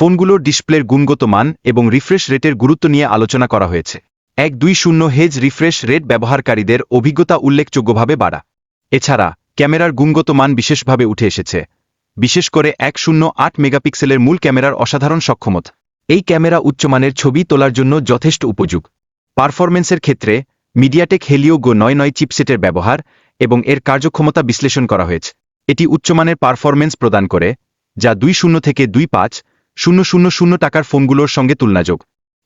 ফোনগুলোর ডিসপ্লের গুণগত মান এবং রিফ্রেশ রেটের গুরুত্ব নিয়ে আলোচনা করা হয়েছে। এক দুই শূন্য হেজ রিফ্রেশ রেট ব্যবহারকারীদের অভিজ্ঞতা উল্লেখযোগ্যভাবে বাড়া। এছাড়া, ক্যামেরার গুণগত মান বিশেষভাবে উঠে এসেছে। বিশেষ করে এক শূন্য আট মেগাপিক্সেলের মূল ক্যামেরার অসাধারণ সক্ষমতা। এই ক্যামেরা উচ্চমানের ছবি তোলার জন্য যথেষ্ট উপযোগ। পারফরমেন্সের ক্ষেত্রে মিডিয়াটেক হেলিও গো নয় নয় চিপসেটের ব্যবহার এবং এর কার্যক্ষমতা বিশ্লেষণ করা হয়েছে। এটি উচ্চমানের পারফরমেন্স প্রদান করে, যা দুই শূন্য থেকে দুই পাঁচ শূন্য শূন্য শূন্য টাকার ফোনগুলোর সঙ্গে তুলনাযোগ।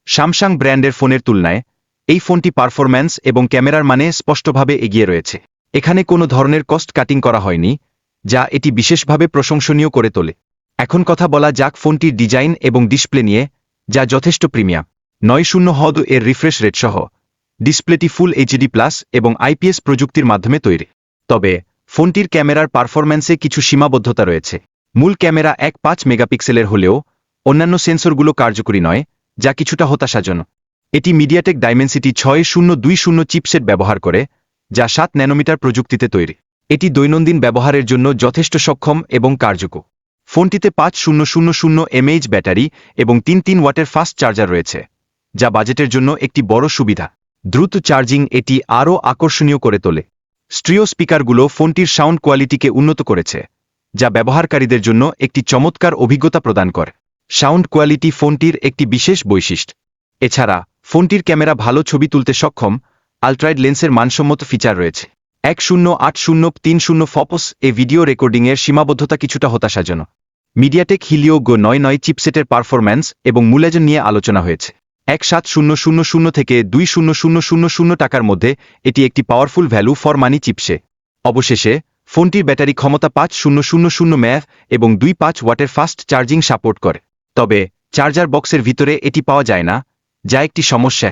স্যামসাং ব্র্যান্ডের ফোনের তুলনায়, এই ফোনটি পারফরম্যান্স এবং ক্যামেরার মানে স্পষ্টভাবে এগিয়ে রয়েছে। এখানে কোনো ধরনের কস্ট কাটিং করা হয়নি, যা এটি বিশেষভাবে প্রশংসনীয় করে তোলে। এখন কথা বলা যাক ফোনটির ডিজাইন এবং ডিসপ্লে নিয়ে, যা যথেষ্ট প্রিমিয়াম। নয় শূন্য হদ এর রিফ্রেশ রেট সহ, ডিসপ্লেটি ফুল এইচডি প্লাস এবং আইপিএস প্রযুক্তির মাধ্যমে তৈরি। তবে, ফোনটির ক্যামেরার পারফরম্যান্সে কিছু সীমাবদ্ধতা রয়েছে। মূল ক্যামেরা এক পাঁচ মেগাপিক্সেলের হলেও অন্যান্য সেন্সরগুলো কার্যকরী নয়, যা কিছুটা হতাশাজনক। এটি মিডিয়াটেক ডাইমেনসিটি ছয় শূন্য দুই শূন্য চিপসেট ব্যবহার করে, যা সাত ন্যানোমিটার প্রযুক্তিতে তৈরি। এটি দৈনন্দিন ব্যবহারের জন্য যথেষ্ট সক্ষম এবং কার্যকর। ফোনটিতে পাঁচ শূন্য শূন্য শূন্য এমএইচ ব্যাটারি এবং তিন তিন ওয়াটের ফাস্ট চার্জার রয়েছে, যা বাজেটের জন্য একটি বড় সুবিধা। দ্রুত চার্জিং এটি আরও আকর্ষণীয় করে তোলে। স্ট্রিও স্পিকারগুলো ফোনটির সাউন্ড কোয়ালিটিকে উন্নত করেছে, যা ব্যবহারকারীদের জন্য একটি চমৎকার অভিজ্ঞতা প্রদান করে। সাউন্ড কোয়ালিটি ফোনটির একটি বিশেষ বৈশিষ্ট্য। এছাড়া, ফোনটির ক্যামেরা ভালো ছবি তুলতে সক্ষম, আলট্রাইড লেন্সের মানসম্মত ফিচার রয়েছে। এক শূন্য আট শূন্য তিন শূন্য ফপস এ ভিডিও রেকর্ডিংয়ের সীমাবদ্ধতা কিছুটা হতাশাজনক। মিডিয়াটেক হিলিও গো নয় নয় চিপসেটের পারফরম্যান্স এবং মূল্যায়ন নিয়ে আলোচনা হয়েছে। এক সাত শূন্য শূন্য শূন্য থেকে দুই শূন্য শূন্য শূন্য শূন্য টাকার মধ্যে এটি একটি পাওয়ারফুল ভ্যালু ফর মানি চিপসে। অবশেষে, ফোনটির ব্যাটারি ক্ষমতা পাঁচ শূন্য শূন্য শূন্য ম্যাথ এবং দুই পাঁচ ওয়াটের ফাস্ট চার্জিং সাপোর্ট করে। তবে চার্জার বক্সের ভিতরে এটি পাওয়া যায় না যা একটি সমস্যা।